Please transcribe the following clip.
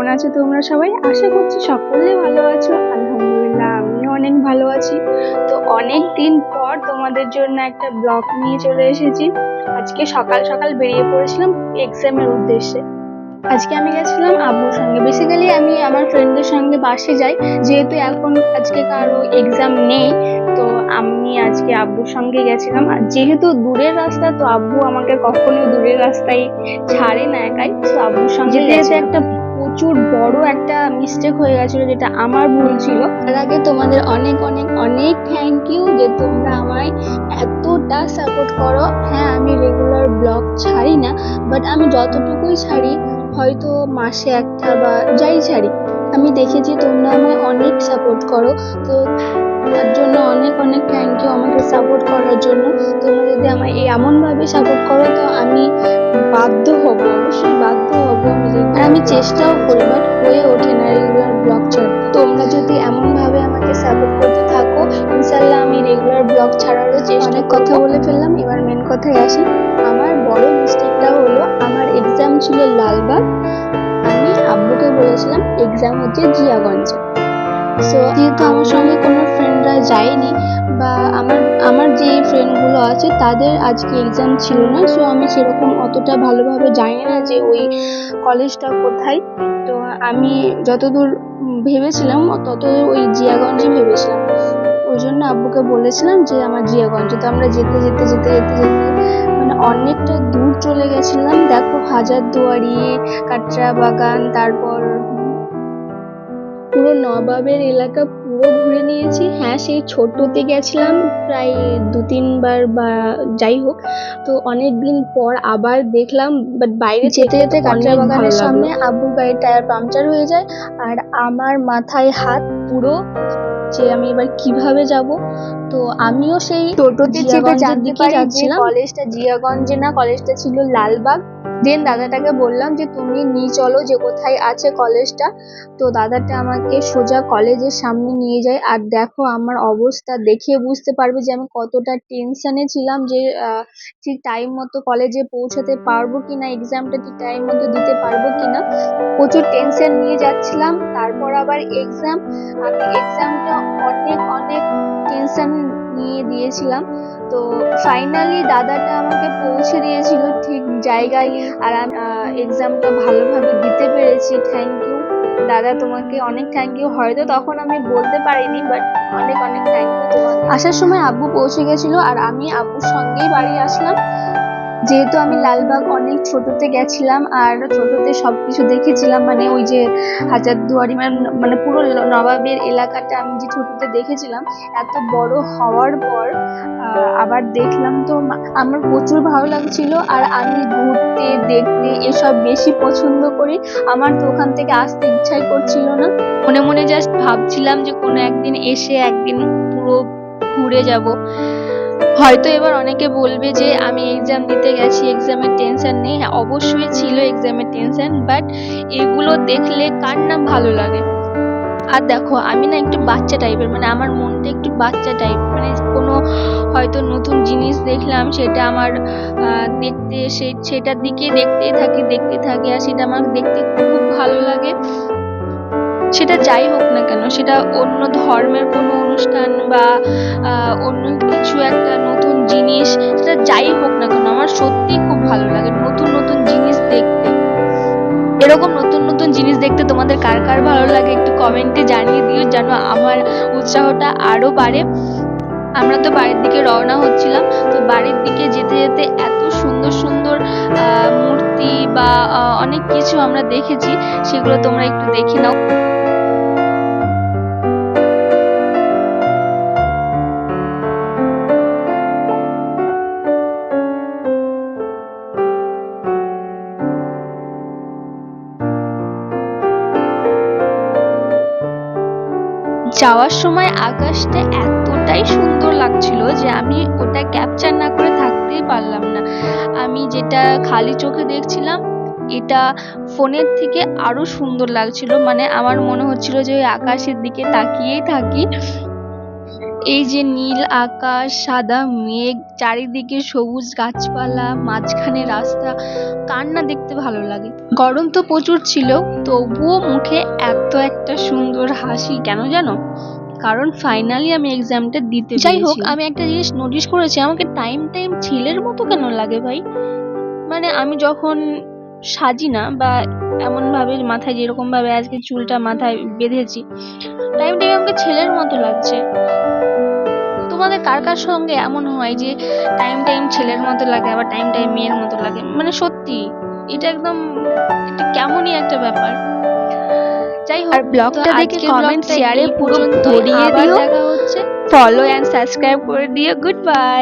আছো তোমরা সবাই? আশা করছি সকলে ভালো আছো। আলহামদুলিল্লাহ আমিও অনেক ভালো আছি। তো অনেক দিন পর তোমাদের জন্য একটা ব্লগ নিয়ে চলে এসেছি। আজকে সকাল সকাল বেরিয়ে পড়েছিলাম এক্সামের উদ্দেশ্যে। আজকে আমি গেছিলাম আব্বুর সঙ্গে। বেসিক্যালি আমি আমার ফ্রেন্ডদের সঙ্গে বাসে যাই। যেহেতু এখন আজকে কারও এক্সাম নেই তো আমি আজকে আব্বুর সঙ্গে গেছিলাম। আর যেহেতু দূরের রাস্তা তো আব্বু আমাকে কখনো দূরের রাস্তায় ছাড়ে না একাই। তো আব্বুর সঙ্গে একটা প্রচুর বড় একটা মিস্টেক হয়ে গেছিল যেটা আমার ভুল ছিল। তার আগে তোমাদের অনেক অনেক অনেক থ্যাংক ইউ যে তোমরা আমায় এতটা সাপোর্ট করো। হ্যাঁ আমি রেগুলার ব্লগ ছাড়ি না বাট আমি যতটুকুই ছাড়ি, হয়তো মাসে একটা বা যাই ছাড়ি, আমি দেখেছি তোমরা আমায় অনেক সাপোর্ট করো। তো তার জন্য অনেক অনেক থ্যাংক ইউ আমাকে সাপোর্ট করার জন্য। তোমরা যদি আমায় এই এমনভাবে সাপোর্ট করো তো আমি বাধ্য হব অবশ্যই বাধ্য হব আমি আর আমি চেষ্টাও করি বাট হয়ে ওঠে না রেগুলার ব্লগ ছাড়তে তোমরা যদি এমনভাবে আমাকে সাপোর্ট করতে থাকো ইনশাল্লাহ আমি রেগুলার ব্লগ ছাড়ারও চেষ্টা কথা বলে ফেললাম এবার মেন কথায় আসি। আমার বড় মিস্টেকটা হলো আমার এক্সাম ছিল লালবাগ। আমি আব্বুকে বলেছিলাম এক্সাম হচ্ছে জিয়াগঞ্জে। সো যেহেতু আমার সঙ্গে কোনো ফ্রেন্ডরা যায়নি বা আমার আমার যে ফ্রেন্ডগুলো আছে তাদের আজকে এক্সাম ছিল না সো আমি সেরকম অতটা ভালোভাবে জানি না যে ওই কলেজটা কোথায়। তো আমি যতদূর ভেবেছিলাম ততদূর ওই জিয়াগঞ্জে ভেবেছিলাম। ওই জন্য আব্বুকে বলেছিলাম যে আমার জিয়াগঞ্জে, তো আমরা যেতে যেতে যেতে যেতে যেতে মানে অনেকটা দূর চলে গেছিলাম। দেখো হাজারদুয়ারি কাটরা বাগান তারপর পুরো নবাবের এলাকা পুরো ঘুরে নিয়েছি। হ্যাঁ সেই ছোটতে গেছিলাম প্রায় দু তিনবার বা যাই হোক। তো অনেক দিন পর আবার দেখলাম বাট বাইরে যেতে যেতে কাঁচা বাগানের সামনে আব্বুর গাড়ির টায়ার পাংচার হয়ে যায় আর আমার মাথায় হাত পুরো যে আমি এবার কীভাবে যাব তো আমিও সেই টোটোতে চেপে জানতে পারি যাচ্ছিলাম। কলেজটা জিয়াগঞ্জে না কলেজটা ছিল লালবাগ। দেন দাদাটাকে বললাম যে তুমি নিয়ে চলো যে কোথায় আছে কলেজটা। তো দাদাটা আমাকে সোজা কলেজের সামনে নিয়ে যায়। আর দেখো আমার অবস্থা দেখে বুঝতে পারবে যে আমি কতটা টেনশনে ছিলাম যে ঠিক টাইম মতো কলেজে পৌঁছাতে পারব কিনা এক্সামটা ঠিক টাইম মতো দিতে পারব কিনা। প্রচুর টেনশন নিয়ে যাচ্ছিলাম। তারপর আবার এক্সাম আমি এক্সামটা অনেক অনেক টেনশন নিয়ে দিয়েছিলাম। তো ফাইনালি দাদাটা আমাকে পৌঁছে দিয়েছিল ঠিক জায়গায় আর আমি এক্সামটা ভালোভাবে দিতে পেরেছি। থ্যাংক ইউ দাদা তোমাকে অনেক থ্যাংক ইউ হয়তো তখন আমি বলতে পারিনি বাট অনেক অনেক থ্যাংক ইউ তোমাকে। আসার সময় আব্বু পৌঁছে গেছিল আর আমি আব্বুর সঙ্গেই বাড়ি আসলাম। যেহেতু আমি লালবাগ অনেক ছোটতে গেছিলাম আর ছোটতে সবকিছু দেখেছিলাম মানে ওই যে হাজারদুয়ারি মানে মানে পুরো নবাবের এলাকাটা আমি যে ছোটতে দেখেছিলাম, এত বড় হওয়ার পর আবার দেখলাম তো আমার প্রচুর ভালো লাগছিল আর আমি ঘুরতে, দেখতে এসব বেশি পছন্দ করি। আমার তো ওখান থেকে আসতে ইচ্ছাই করছিল না। মনে মনে জাস্ট ভাবছিলাম যে কোনো একদিন এসে একদিন পুরো ঘুরে যাব। হয়তো এবার অনেকে বলবে যে আমি এক্সাম দিতে গেছি এক্সামের টেনশন নেই। হ্যাঁ অবশ্যই ছিল এক্সামের টেনশন বাট এগুলো দেখলে কার না ভালো লাগে? আর দেখো, আমি না একটু বাচ্চা টাইপের মানে আমার মনটা একটু বাচ্চা টাইপ মানে কোনো হয়তো নতুন জিনিস দেখলাম, সেটা আমার দেখতে সেটার দিকে দেখতেই থাকি, দেখতে থাকি, আর সেটা আমার দেখতে খুব ভালো লাগে। সেটা যাই হোক না কেন, সেটা অন্য ধর্মের কোনো অনুষ্ঠান বা অন্য কিছু একটা নতুন জিনিস, সেটা যাই হোক না কেন, আমার সত্যিই খুব ভালো লাগে নতুন নতুন জিনিস দেখতে। এরকম নতুন নতুন জিনিস দেখতে তোমাদের কার কার ভালো লাগে একটু কমেন্টে জানিয়ে দিও যেন আমার উৎসাহটা আরও বাড়ে। আমরা তো বাড়ির দিকে রওনা হচ্ছিলাম, তো বাড়ির দিকে যেতে যেতে এত সুন্দর সুন্দর মূর্তি বা অনেক কিছু আমরা দেখেছি, সেগুলো তোমরা একটু দেখে নাও। যাওয়ার সময় আকাশটা এতটাই সুন্দর লাগছিল যে আমি ওটা ক্যাপচার না করে থাকতেই পারলাম না। আমি যেটা খালি চোখে দেখছিলাম, এটা ফোনের থেকে আরও সুন্দর লাগছিল। মানে আমার মনে হচ্ছিল যে ওই আকাশের দিকে তাকিয়েই থাকি। এই যে নীল আকাশ সাদা মেঘ চারিদিকে সবুজ গাছপালা মাঝখানে রাস্তা কার না দেখতে ভালো লাগে? গরম তো প্রচুর ছিল তবুও মুখে এত একটা সুন্দর হাসি কেন জানো? কারণ ফাইনালি আমি এক্সামটা দিতে যাই হোক আমি একটা জিনিস নোটিশ করেছি আমাকে টাইম টাইম ছেলের মতো কেন লাগে ভাই? মানে আমি যখন সাজি না বা এমন ভাবে মাথায় যেরকম ভাবে আজকে চুলটা মাথায় বেঁধেছি টাইম টাইম আমাকে ছেলের মতো লাগছে। তোমাদের কার কার সঙ্গে এমন হয় যে টাইম টাইম ছেলের মতো লাগে আবার টাইম টাইম মেয়ের মতো লাগে? মানে সত্যি এটা একদম এটা কেমনই একটা ব্যাপার। যাই হোক আর ব্লগটা দেখে কমেন্ট শেয়ারে পুরো। ভরিয়ে দিও। দেখা হচ্ছে। ফলো এন্ড সাবস্ক্রাইব করে দিও। Good bye